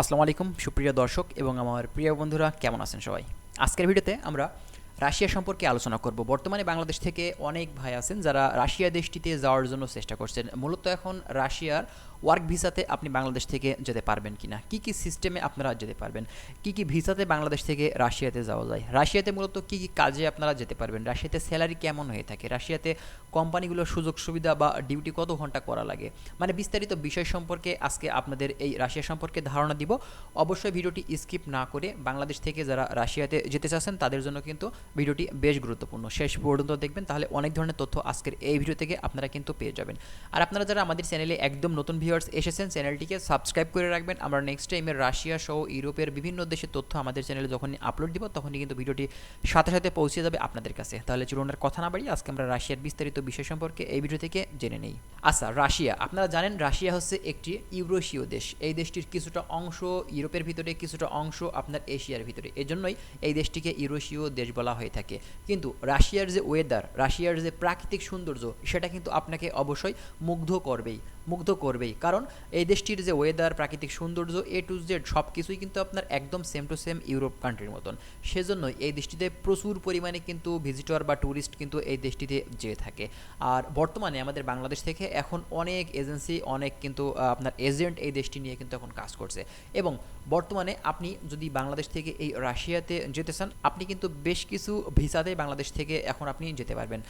আসসালামু আলাইকুম, সুপ্রিয় দর্শক এবং আমার প্রিয় বন্ধুরা, কেমন আছেন সবাই? আজকের ভিডিওতে আমরা রাশিয়া সম্পর্কে আলোচনা করব। বর্তমানে বাংলাদেশ থেকে অনেক ভাই আছেন যারা রাশিয়া দেশটিতে যাওয়ার জন্য চেষ্টা করছেন। মূলত এখন রাশিয়ার ওয়ার্ক ভিসাতে আপনি বাংলাদেশ থেকে যেতে পারবেন কিনা? কি কি সিস্টেমে আপনারা যেতে পারবেন? কি কি ভিসাতে বাংলাদেশ থেকে রাশিয়াতে যাওয়া যায়? রাশিয়াতে মূলত কি কি কাজে আপনারা যেতে পারবেন? রাশিয়াতে স্যালারি কেমন হয়ে থাকে? রাশিয়াতে কোম্পানিগুলোর সুযোগ সুবিধা বা ডিউটি কত ঘণ্টা করা লাগে? মানে বিস্তারিত বিষয় সম্পর্কে আজকে আপনাদের এই রাশিয়া সম্পর্কে ধারণা দিব। অবশ্যই ভিডিওটি স্কিপ না করে বাংলাদেশ থেকে যারা রাশিয়াতে যেতে চাচ্ছেন, তাদের জন্য কিন্তু ভিডিওটি বেশ গুরুত্বপূর্ণ। শেষ পর্যন্ত দেখবেন, তাহলে অনেক ধরনের তথ্য আজকের এই ভিডিও থেকে আপনারা কিন্তু পেয়ে যাবেন। আর আপনারা যারা আমাদের চ্যানেলে একদম নতুন ভিউয়ার্স, এসেছেন চ্যানেলটিকে সাবস্ক্রাইব করে রাখবেন। আমরা নেক্সট টাইমের রাশিয়া সহ ইউরোপের বিভিন্ন দেশের তথ্য আমাদের চ্যানেলে যখনই আপলোড দিব, তখনই কিন্তু ভিডিওটি সাথে সাথে পৌঁছে যাবে আপনাদের কাছে। তাহলে চলুন আর কথা না বাড়ি আজকে আমরা রাশিয়ার বিস্তারিত বিষয় সম্পর্কে এই ভিডিও থেকে জেনে নেই। আচ্ছা রাশিয়া। আপনারা জানেন রাশিয়া হচ্ছে একটি ইউরোশীয় দেশ। এই দেশটির কিছুটা অংশ ইউরোপের ভিতরে, কিছুটা অংশ আপনার এশিয়ার ভিতরে। এজন্যই এই দেশটিকে ইউরোশীয় দেশ বলা হয়ে থাকে। কিন্তু রাশিয়ার যে ওয়েদার রাশিয়ার যে প্রাকৃতিক সৌন্দর্য, সেটা কিন্তু আপনাকে অবশ্যই মুগ্ধ করবেই। মুগ্ধ করবেই। কারণ এই দেশটির যে ওয়েদার প্রাকৃতিক সৌন্দর্য এ টু জেড সব কিছুই কিন্তু আপনার একদম সেম টু সেম ইউরোপ কান্ট্রির মতন। সেজন্য এই দেশটিতে প্রচুর পরিমাণে কিন্তু ভিজিটর বা ট্যুরিস্ট কিন্তু এই দেশটিতে যেয়ে থাকে। আর বর্তমানে আমাদের বাংলাদেশ থেকে এখন অনেক এজেন্সি অনেক কিন্তু আপনার এজেন্ট এই দেশটি নিয়ে কিন্তু এখন কাজ করছে। এবং বর্তমানে আপনি যদি বাংলাদেশ থেকে এই রাশিয়াতে যেতে চান, আপনি কিন্তু বেশ কিছু ভিসাতে বাংলাদেশ থেকে এখন আপনি যেতে পারবেন।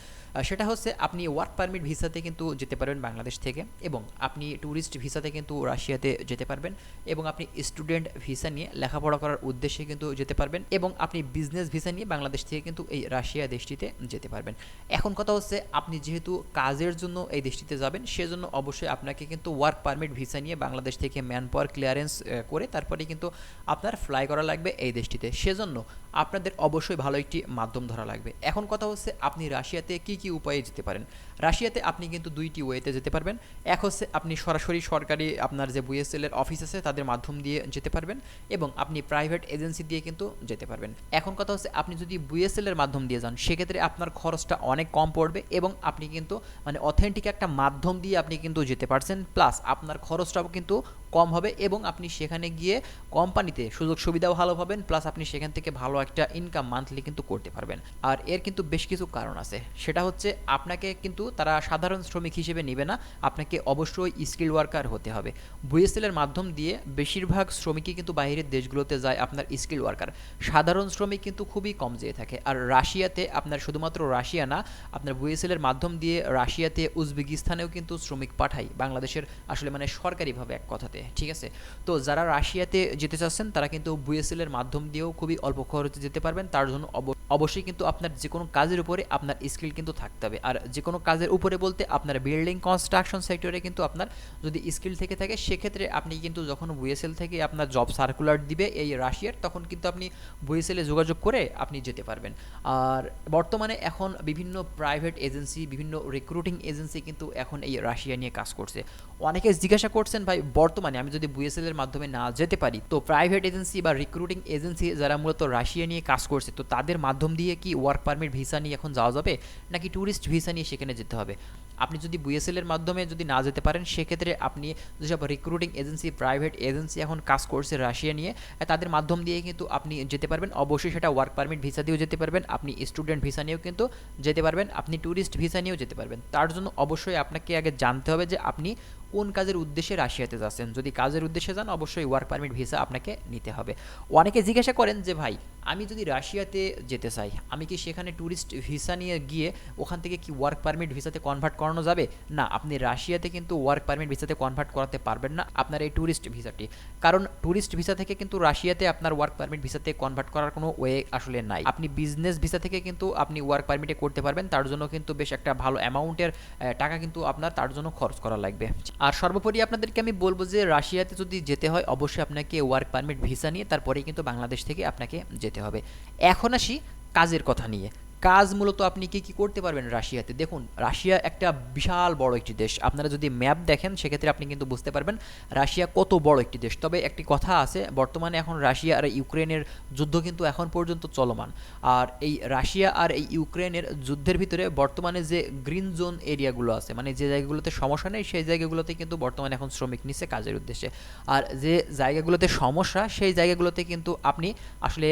সেটা হচ্ছে আপনি ওয়ার্ক পারমিট ভিসাতে কিন্তু যেতে পারবেন বাংলাদেশ থেকে এবং আপনি ট্যুরিস্ট ভিসাতে কিন্তু রাশিয়াতে যেতে পারবেন এবং আপনি স্টুডেন্ট ভিসা নিয়ে লেখাপড়া করার উদ্দেশ্যে কিন্তু যেতে পারবেন এবং আপনি বিজনেস ভিসা নিয়ে বাংলাদেশ থেকে কিন্তু এই রাশিয়া দেশটিতে যেতে পারবেন। এখন কথা হচ্ছে আপনি যেহেতু কাজের জন্য এই দেশটিতে যাবেন, সেজন্য অবশ্যই আপনাকে কিন্তু ওয়ার্ক পারমিট ভিসা নিয়ে বাংলাদেশ থেকে ম্যান পাওয়ার ক্লিয়ারেন্স করে তারপরে কিন্তু আপনার ফ্লাই করা লাগবে এই দেশটিতে। সেজন্য আপনাদের অবশ্যই ভালো একটি মাধ্যম ধরা লাগবে। এখন কথা হচ্ছে আপনি রাশিয়াতে কি কি উপায়ে যেতে পারেন? রাশিয়াতে আপনি কিন্তু দুইটি ওয়েতে যেতে পারবেন। এক হচ্ছে আপনি সরাসরি সরকারি আপনার যে বুয়েসেল এর অফিস আছে, তাদের মাধ্যম দিয়ে যেতে পারবেন এবং আপনি প্রাইভেট এজেন্সি দিয়ে কিন্তু যেতে পারবেন। এখন কথা হচ্ছে আপনি যদি বুয়েসেল এর মাধ্যম দিয়ে যান, সেক্ষেত্রে আপনার খরচটা অনেক কম পড়বে এবং আপনি কিন্তু মানে অথেন্টিক একটা মাধ্যম দিয়ে আপনি কিন্তু যেতে পারছেন। প্লাস আপনার খরচটাও কিন্তু কম হবে এবং আপনি সেখানে গিয়ে কোম্পানিতে সুযোগ সুবিধাও ভালো পাবেন প্লাস আপনি সেখান থেকে ভালো একটা ইনকাম মান্থলি কিন্তু করতে পারবেন। আর এর কিন্তু বেশ কিছু কারণ আছে। সেটা হচ্ছে আপনাকে কিন্তু তারা সাধারণ শ্রমিক হিসেবে নেবে না, আপনাকে অবশ্যই স্কিল ওয়ার্কার হতে হবে। বুয়েসেল এর মাধ্যম দিয়ে বেশিরভাগ শ্রমিকই কিন্তু বাইরের দেশগুলোতে যায় আপনার স্কিল ওয়ার্কার সাধারণ শ্রমিক কিন্তু খুবই কম যেয়ে থাকে। আর রাশিয়াতে আপনার শুধুমাত্র রাশিয়া না, আপনার বুয়েসেল এর মাধ্যম দিয়ে রাশিয়াতে, উজবেকিস্তানেও কিন্তু শ্রমিক পাঠায়। বাংলাদেশের আসলে মানে সরকারিভাবে এক কথাতে। ঠিক আছে? তো যারা রাশিয়াতে যেতে চাচ্ছেন, তারা কিন্তু বুয়েসেল এর মাধ্যম দিয়েও খুবই অল্প খরচে যেতে পারবেন। তার জন্য অবশ্যই কিন্তু আপনার যে কোনো কাজের উপরে আপনার স্কিল কিন্তু থাকতে হবে। আর যে কোনো কাজের উপরে বলতে আপনার বিল্ডিং কনস্ট্রাকশন সেক্টরে কিন্তু আপনার যদি স্কিল থেকে থাকে, সেক্ষেত্রে আপনি কিন্তু যখন বুয়েসেল থেকে আপনার জব সার্কুলার দিবে এই রাশিয়ার, তখন কিন্তু আপনি বুয়েসেলে যোগাযোগ করে আপনি যেতে পারবেন। আর বর্তমানে এখন বিভিন্ন প্রাইভেট এজেন্সি বিভিন্ন রিক্রুটিং এজেন্সি কিন্তু এখন এই রাশিয়া নিয়ে কাজ করছে। অনেকে জিজ্ঞাসা করছেন, ভাই, বর্তমানে আমি যদি বুয়েসেল এর মাধ্যমে না যেতে পারি, তো প্রাইভেট এজেন্সি বা রিক্রুটিং এজেন্সি যারা মূলত রাশিয়া নিয়ে কাজ করছে, তো তাদের মাধ্যম দিয়ে কি ওয়ার্ক পারমিট ভিসা নিয়ে এখন যাওয়া যাবে? নাকি ট্যুরিস্ট ভিসা নিয়ে সেখানে যেতে হবে? আপনি যদি বুয়েসেল এর মাধ্যমে যদি না যেতে পারেন, সেক্ষেত্রে আপনি যেসব রিক্রুটিং এজেন্সি প্রাইভেট এজেন্সি এখন কাজ করছে রাশিয়া নিয়ে তাদের মাধ্যম দিয়ে কিন্তু আপনি যেতে পারবেন। অবশ্যই সেটা ওয়ার্ক পারমিট ভিসা দিয়েও যেতে পারবেন, আপনি স্টুডেন্ট ভিসা নিয়েও কিন্তু যেতে পারবেন, আপনি ট্যুরিস্ট ভিসা নিয়েও যেতে পারবেন। তার জন্য অবশ্যই আপনাকে আগে জানতে হবে যে আপনি কোন কাজের উদ্দেশ্যে রাশিয়াতে যাচ্ছেন। যদি কাজের উদ্দেশ্যে যান, অবশ্যই ওয়ার্ক পারমিট ভিসা আপনাকে নিতে হবে। অনেকে জিজ্ঞাসা করেন যে, ভাই, আমি যদি রাশিয়াতে যেতে চাই, আমি কি সেখানে ট্যুরিস্ট ভিসা নিয়ে গিয়ে ওখান থেকে কি ওয়ার্ক পারমিট ভিসাতে কনভার্ট করানো যাবে? না, আপনি রাশিয়াতে কিন্তু ওয়ার্ক পারমিট ভিসাতে কনভার্ট করাতে পারবেন না আপনার এই ট্যুরিস্ট ভিসাটি কারণ ট্যুরিস্ট ভিসা থেকে কিন্তু রাশিয়াতে আপনার ওয়ার্ক পারমিট ভিসাতে কনভার্ট করার কোনো ওয়ে আসলে নাই। আপনি বিজনেস ভিসা থেকে কিন্তু আপনি ওয়ার্ক পারমিটে করতে পারবেন, তার জন্য কিন্তু বেশ একটা ভালো অ্যামাউন্টের টাকা কিন্তু আপনার, তার জন্য খরচ করা লাগবে। আর সর্বোপরি আপনাদেরকে আমি বলব যে, রাশিয়াতে যদি যেতে হয়, অবশ্যই আপনাকে ওয়ার্ক পারমিট ভিসা নিয়ে, তারপরেই কিন্তু বাংলাদেশ থেকে আপনাকে যেতে হবে। এখন আসি কাজের কথা নিয়ে। কাজ মূলত আপনি কি কি করতে পারবেন রাশিয়াতে? দেখুন, রাশিয়া একটা বিশাল বড় একটি দেশ। আপনারা যদি ম্যাপ দেখেন, সেক্ষেত্রে আপনি কিন্তু বুঝতে পারবেন রাশিয়া কত বড় একটি দেশ। তবে একটি কথা আছে, বর্তমানে এখন রাশিয়া আর ইউক্রেনের যুদ্ধ কিন্তু এখন পর্যন্ত চলমান। আর এই রাশিয়া আর এই ইউক্রেনের যুদ্ধের ভিতরে বর্তমানে যে গ্রিন জোন এরিয়াগুলো আছে মানে যে জায়গাগুলোতে সমস্যা নেই, সেই জায়গাগুলোতে কিন্তু বর্তমানে এখন শ্রমিক নিচ্ছে কাজের উদ্দেশ্যে। আর যে জায়গাগুলোতে সমস্যা, সেই জায়গাগুলোতে কিন্তু আপনি আসলে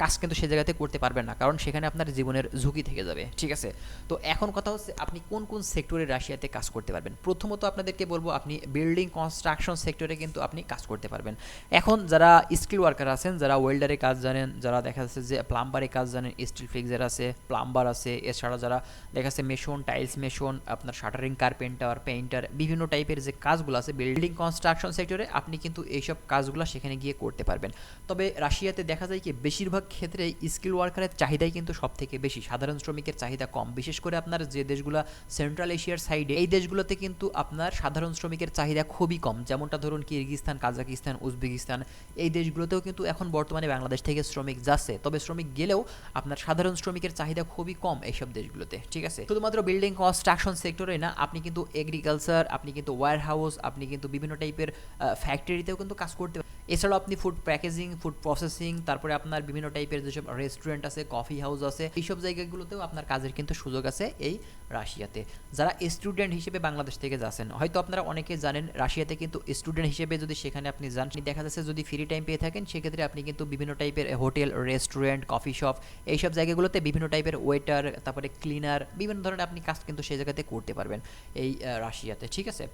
কাজ কিন্তু সেই জায়গাতে করতে পারবেন না। কারণ সেখানে আপনার জীবনের ঝুঁকি থেকে যাবে, ঠিক আছে? তো এখন কথা হচ্ছে আপনি কোন কোন সেক্টরে রাশিয়াতে কাজ করতে পারবেন? প্রথমত আপনাদেরকে বলব, আপনি বিল্ডিং কনস্ট্রাকশন সেক্টরে কিন্তু আপনি কাজ করতে পারবেন। এখন যারা স্কিল ওয়ার্কার আছেন, যারা ওয়েল্ডারে কাজ জানেন, যারা দেখা যাচ্ছে যে প্লাম্বারে কাজ জানেন স্টিল ফিক্সার আছে প্লাম্বার আছে, এছাড়া যারা দেখা যাচ্ছে মেশন টাইলস মেশন আপনার শাটারিং কার্পেন্টার পেইন্টার বিভিন্ন টাইপের যে কাজগুলো আছে বিল্ডিং কনস্ট্রাকশন সেক্টরে আপনি কিন্তু এইসব কাজগুলো সেখানে গিয়ে করতে পারবেন। তবে রাশিয়াতে দেখা যায় কি, বেশিরভাগ ক্ষেত্রে স্কিল ওয়ার্কারের চাহিদাই কিন্তু সব থেকে বেশি। সাধারণ শ্রমিকের চাহিদা কম। বিশেষ করে আপনার যে দেশগুলো সেন্ট্রাল এশিয়ার সাইডে এই দেশগুলোতে কিন্তু আপনার সাধারণ শ্রমিকের চাহিদা খুবই কম। যেমনটা ধরুন কিরগিস্তান কাজাকিস্তান, উজবেকিস্তান, এই দেশগুলোতেও কিন্তু এখন বর্তমানে বাংলাদেশ থেকে শ্রমিক যাচ্ছে। তবে শ্রমিক গেলেও আপনার সাধারণ শ্রমিকের চাহিদা খুবই কম এইসব দেশগুলোতে, ঠিক আছে? শুধুমাত্র বিল্ডিং কনস্ট্রাকশন সেক্টরে না, আপনি কিন্তু এগ্রিকালচার আপনি কিন্তু ওয়্যার হাউস আপনি কিন্তু বিভিন্ন টাইপের ফ্যাক্টরিতেও কিন্তু কাজ করতে। এছাড়াও আপনি ফুড প্যাকেজিং ফুড প্রসেসিং তারপরে আপনার বিভিন্ন টাইপের যেসব রেস্টুরেন্ট আছে কফি হাউস আছে, এইসব জায়গাগুলোতেও আপনার কাজের কিন্তু সুযোগ আছে এই রাশিয়াতে। যারা স্টুডেন্ট হিসেবে বাংলাদেশ থেকে যাচ্ছেন, হয়তো আপনারা অনেকে জানেন, রাশিয়াতে কিন্তু স্টুডেন্ট হিসেবে যদি সেখানে আপনি যান দেখা যাচ্ছে যদি ফ্রি টাইম পেয়ে থাকেন, সেক্ষেত্রে আপনি কিন্তু বিভিন্ন টাইপের হোটেল রেস্টুরেন্ট কফি শপ এইসব জায়গাগুলোতে বিভিন্ন টাইপের ওয়েটার তারপরে ক্লিনার বিভিন্ন ধরনের আপনি কাজ কিন্তু সেই জায়গাতে করতে পারবেন এই রাশিয়াতে, ঠিক আছে?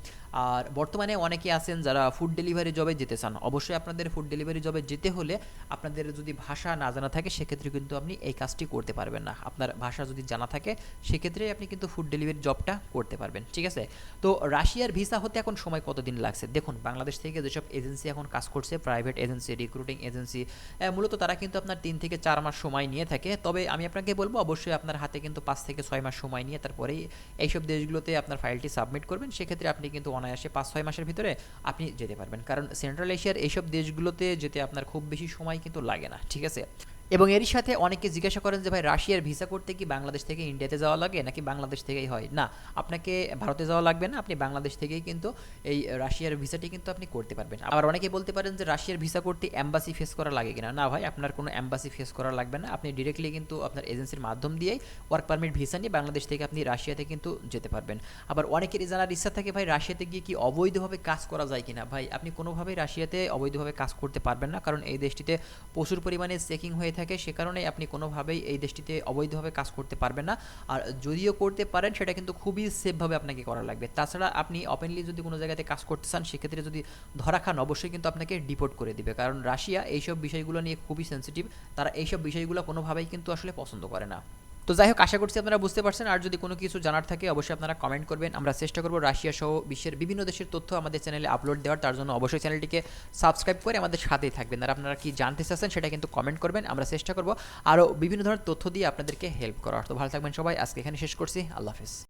আর বর্তমানে অনেকে আছেন যারা ফুড ডেলিভারি জবে যেতে চান, অবশ্যই আপনাদের ফুড ডেলিভারি জবে যেতে হলে আপনাদের যদি ভাষা না জানা থাকে, সেক্ষেত্রে কিন্তু আপনি এই কাজটি করতে পারবেন না। আপনার ভাষা যদি জানা থাকে, সেক্ষেত্রে আপনি কিন্তু ফুড ডেলিভারি জবটা করতে পারবেন, ঠিক আছে? তো রাশিয়ার ভিসা হতে এখন সময় কতদিন লাগছে? দেখুন, বাংলাদেশ থেকে যেসব এজেন্সি এখন কাজ করছে প্রাইভেট এজেন্সি রিক্রুটিং এজেন্সি মূলত তারা কিন্তু আপনার তিন থেকে চার মাস সময় নিয়ে থাকে। তবে আমি আপনাকে বলব, অবশ্যই আপনার হাতে কিন্তু পাঁচ থেকে ছয় মাস সময় নিয়ে তারপরেই এইসব দেশগুলোতে আপনার ফাইলটি সাবমিট করবেন। সেক্ষেত্রে আপনি কিন্তু অনায়াসে পাঁচ, ছয় মাসের ভিতরে আপনি যেতে পারবেন। কারণ সেন্ট্রাল এশিয়ার এইসব দেশগুলোতে যেতে আপনার খুব বেশি সময় কিন্তু লাগে না ঠিক আছে? এবং এরই সাথে অনেকে জিজ্ঞাসা করেন যে, ভাই, রাশিয়ার ভিসা করতে কি বাংলাদেশ থেকে ইন্ডিয়াতে যাওয়া লাগে? নাকি বাংলাদেশ থেকেই হয়? না, আপনাকে ভারতে যাওয়া লাগবে না, আপনি বাংলাদেশ থেকেই কিন্তু এই রাশিয়ার ভিসাটি কিন্তু আপনি করতে পারবেন। আবার অনেকে বলতে পারেন যে, রাশিয়ার ভিসা করতে অ্যাম্বাসি ফেস করা লাগে কিনা? না, ভাই, আপনার কোনো অ্যাম্বাসি ফেস করা লাগবে না। আপনি ডিরেক্টলি কিন্তু আপনার এজেন্সির মাধ্যম দিয়েই ওয়ার্ক পারমিট ভিসা নিয়ে বাংলাদেশ থেকে আপনি রাশিয়াতে কিন্তু যেতে পারবেন। আবার অনেকেরই জানার ইচ্ছা থাকে, ভাই, রাশিয়াতে গিয়ে কি অবৈধভাবে কাজ করা যায় কিনা? ভাই, আপনি কোনোভাবেই রাশিয়াতে অবৈধভাবে কাজ করতে পারবেন না, কারণ এই দেশটিতে প্রচুর পরিমাণে চেকিং হয়ে থাকে সে কারণে আপনি কোনোভাবেই এই দেশটিতে অবৈধভাবে কাজ করতে পারবেন না। আর যদিও করতে পারেন, সেটা কিন্তু খুবই সেফভাবে আপনাকে করা লাগবে। তাছাড়া আপনি ওপেনলি যদি কোনো জায়গাতে কাজ করতে চান, সেক্ষেত্রে যদি ধরা খান, অবশ্যই কিন্তু আপনাকে ডিপোর্ট করে দিবে। কারণ রাশিয়া এইসব বিষয়গুলো নিয়ে খুবই সেন্সিটিভ তারা এইসব বিষয়গুলো কোনোভাবেই কিন্তু আসলে পছন্দ করে না। তো যাই হোক, আশা করছি আপনারা বুঝতে পারছেন। আর যদি কোনো কিছু জানার থাকে, অবশ্যই আপনারা কমেন্ট করবেন। আমরা চেষ্টা করব রাশিয়া সহ বিশ্বের বিভিন্ন দেশের তথ্য আমাদের চ্যানেলে আপলোড দেওয়ার। তার জন্য অবশ্যই চ্যানেলটিকে সাবস্ক্রাইব করে আমাদের সাথেই থাকবেন। আর আপনারা কি জানতে চাচ্ছেন, সেটা কিন্তু কমেন্ট করবেন। আমরা চেষ্টা করব আরও বিভিন্ন ধরনের তথ্য দিয়ে আপনাদেরকে হেল্প করার। তো ভালো থাকবেন সবাই। আজকে এখানে শেষ করছি। আল্লাহ হাফিজ।